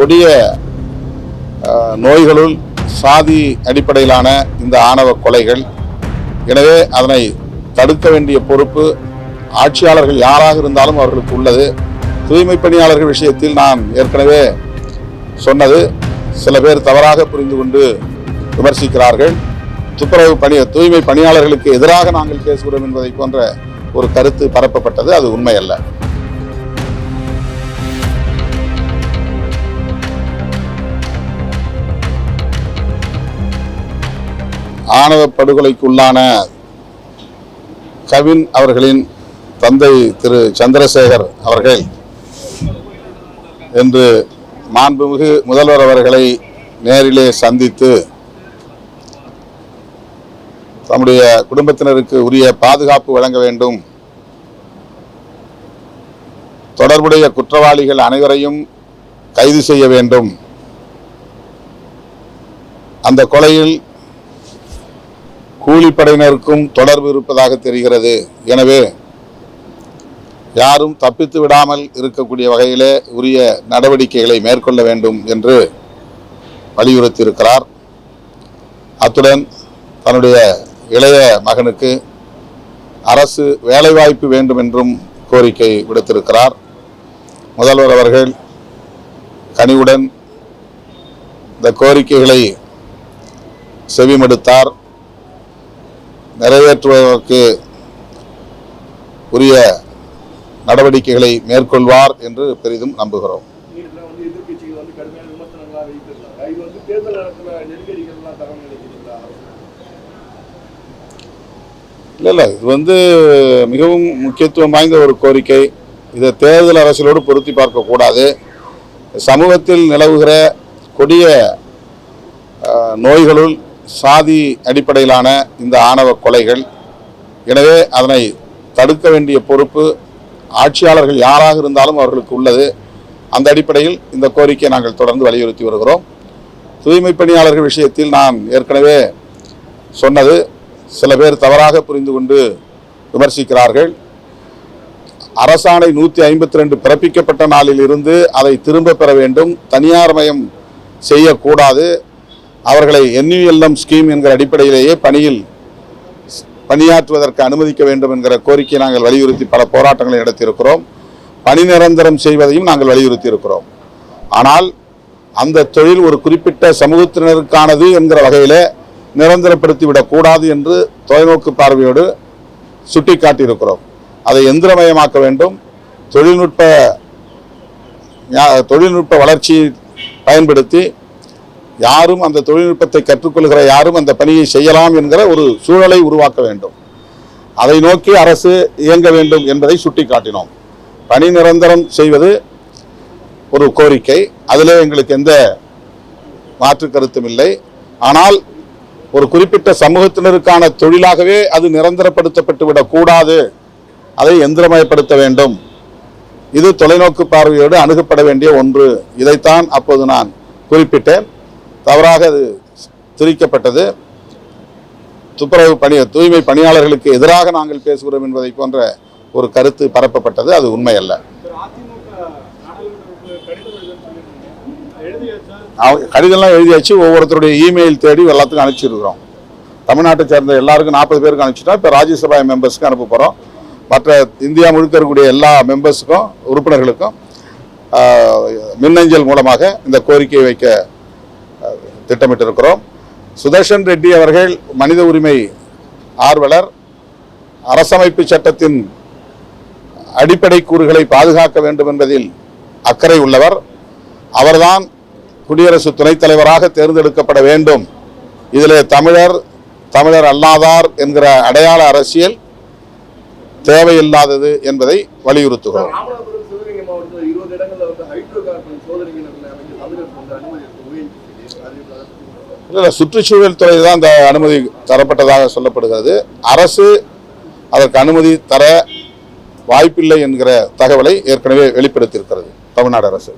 கொடிய நோய்களுள் சாதி அடிப்படையிலான இந்த ஆணவ கொலைகள். எனவே அதனை தடுக்க வேண்டிய பொறுப்பு ஆட்சியாளர்கள் யாராக இருந்தாலும் அவர்களுக்கு உள்ளது. தூய்மை பணியாளர்கள் விஷயத்தில் நான் ஏற்கனவே சொன்னது. சில பேர் தவறாக புரிந்து கொண்டு விமர்சிக்கிறார்கள். துப்புரவு பணி தூய்மை பணியாளர்களுக்கு எதிராக நாங்கள் பேசுகிறோம் என்பதை போன்ற ஒரு கருத்து பரப்பப்பட்டது. அது உண்மையல்ல. ஆணவ படுகொலைக்குள்ளான கவின் அவர்களின் தந்தை திரு சந்திரசேகர் அவர்கள் என்று மாண்புமிகு முதல்வர் அவர்களை நேரிலே சந்தித்து தம்முடைய குடும்பத்தினருக்கு உரிய பாதுகாப்பு வழங்க வேண்டும். தொடர்புடைய குற்றவாளிகள் அனைவரையும் கைது செய்ய வேண்டும். அந்த கொலையில் கூலிப்படையினருக்கும் தொடர்பு இருப்பதாக தெரிகிறது. எனவே யாரும் தப்பித்து விடாமல் இருக்கக்கூடிய வகையிலே உரிய நடவடிக்கைகளை மேற்கொள்ள வேண்டும் என்று வலியுறுத்தியிருக்கிறார். அத்துடன் தன்னுடைய இளைய மகனுக்கு அரசு வேலைவாய்ப்பு வேண்டும் என்றும் கோரிக்கை விடுத்திருக்கிறார். முதல்வர் அவர்கள் கனிவுடன் இந்த கோரிக்கைகளை செவிமடுத்தார். நிறைவேற்றுவதற்கு உரிய நடவடிக்கைகளை மேற்கொள்வார் என்று பெரிதும் நம்புகிறோம். இல்லை இல்லை இது வந்து மிகவும் முக்கியத்துவம் வாய்ந்த ஒரு கோரிக்கை. இதை தேர்தல் அரசியலோடு பொருத்தி பார்க்கக்கூடாது சமூகத்தில் நிலவுகிற கொடிய நோய்களுள் சாதி அடிப்படையிலான இந்த ஆணவ கொலைகள். எனவே அதனை தடுக்க வேண்டிய பொறுப்பு ஆட்சியாளர்கள் யாராக இருந்தாலும் அவர்களுக்கு உள்ளது. அந்த அடிப்படையில் இந்த கோரிக்கையை நாங்கள் தொடர்ந்து வலியுறுத்தி வருகிறோம். தூய்மை பணியாளர்கள் விஷயத்தில் நான் ஏற்கனவே சொன்னது சில பேர் தவறாக புரிந்து கொண்டு விமர்சிக்கிறார்கள். அரசாணை நூற்றி ஐம்பத்தி ரெண்டு பிறப்பிக்கப்பட்ட நாளில் இருந்து அதை திரும்ப பெற வேண்டும். தனியார் மயம் செய்யக்கூடாது. அவர்களை என்யூஎல்எம் ஸ்கீம் என்கிற அடிப்படையிலேயே பணியில் பணியாற்றுவதற்கு அனுமதிக்க வேண்டும் என்கிற கோரிக்கையை நாங்கள் வலியுறுத்தி பல போராட்டங்களை நடத்தியிருக்கிறோம். பணி நிரந்தரம் செய்வதையும் நாங்கள் வலியுறுத்தி இருக்கிறோம் ஆனால் அந்த தொழில் ஒரு குறிப்பிட்ட சமூகத்தினருக்கானது என்கிற வகையில் நிரந்தரப்படுத்தி விடக்கூடாது என்று தொலைநோக்கு பார்வையோடு சுட்டிக்காட்டியிருக்கிறோம். அதை எந்திரமயமாக்க வேண்டும். தொழில்நுட்ப தொழில்நுட்ப வளர்ச்சியை பயன்படுத்தி யாரும் அந்த தொழில்நுட்பத்தை கற்றுக்கொள்கிற யாரும் அந்த பணியை செய்யலாம் என்கிற ஒரு சூழலை உருவாக்க வேண்டும். அதை நோக்கி அரசு இயங்க வேண்டும் என்பதை சுட்டிக்காட்டினோம். பணி நிரந்தரம் செய்வது ஒரு கோரிக்கை. அதிலே எங்களுக்கு எந்த மாற்று கருத்தும் இல்லை. ஆனால் ஒரு குறிப்பிட்ட சமூகத்தினருக்கான தொழிலாகவே அது நிரந்தரப்படுத்தப்பட்டு விடக்கூடாது அதை எந்திரமயப்படுத்த வேண்டும். இது தொலைநோக்கு பார்வையோடு அணுகப்பட வேண்டிய ஒன்று. இதைத்தான் அப்போது நான் குறிப்பிட்டேன். தவறாக அது திரிக்கப்பட்டது. துப்புரவு பணி தூய்மை பணியாளர்களுக்கு எதிராக நாங்கள் பேசுகிறோம் என்பதை போன்ற ஒரு கருத்து பரப்பப்பட்டது. அது உண்மை அல்ல. கடிதம்லாம் எழுதியாச்சு. ஒவ்வொருத்தருடைய இமெயில் தேடி எல்லாத்துக்கும் அனுப்பிச்சிருக்கிறோம். தமிழ்நாட்டை சேர்ந்த எல்லாருக்கும் நாற்பது பேருக்கு அனுப்பிச்சிட்டோம். இப்போ ராஜ்யசபா மெம்பர்ஸ்க்கு அனுப்ப போகிறோம் மற்ற இந்தியா முழுக்க இருக்கக்கூடிய எல்லா மெம்பர்ஸுக்கும் உறுப்பினர்களுக்கும் மின்னஞ்சல் மூலமாக இந்த கோரிக்கையை வைக்க திட்டமிட்டிருக்கிறோம். சுதர்ஷன் ரெட்டி அவர்கள் மனித உரிமை ஆர்வலர் அரசமைப்பு சட்டத்தின் அடிப்படை கூறுகளை பாதுகாக்க வேண்டும் என்பதில் அக்கறை உள்ளவர். அவர்தான் குடியரசு துணைத் தலைவராக தேர்ந்தெடுக்கப்பட வேண்டும். இதில் தமிழர் தமிழர் அல்லாதார் என்கிற அடையாள அரசியல் தேவையில்லாதது என்பதை வலியுறுத்துகிறோம். இல்லை சுற்றுச்சூழல் துறை தான் இந்த அனுமதி தரப்பட்டதாக சொல்லப்படுகிறது. அரசு அதற்கு அனுமதி தர வாய்ப்பில்லை என்கிற தகவலை ஏற்கனவே வெளிப்படுத்தியிருக்கிறது தமிழ்நாடு அரசு.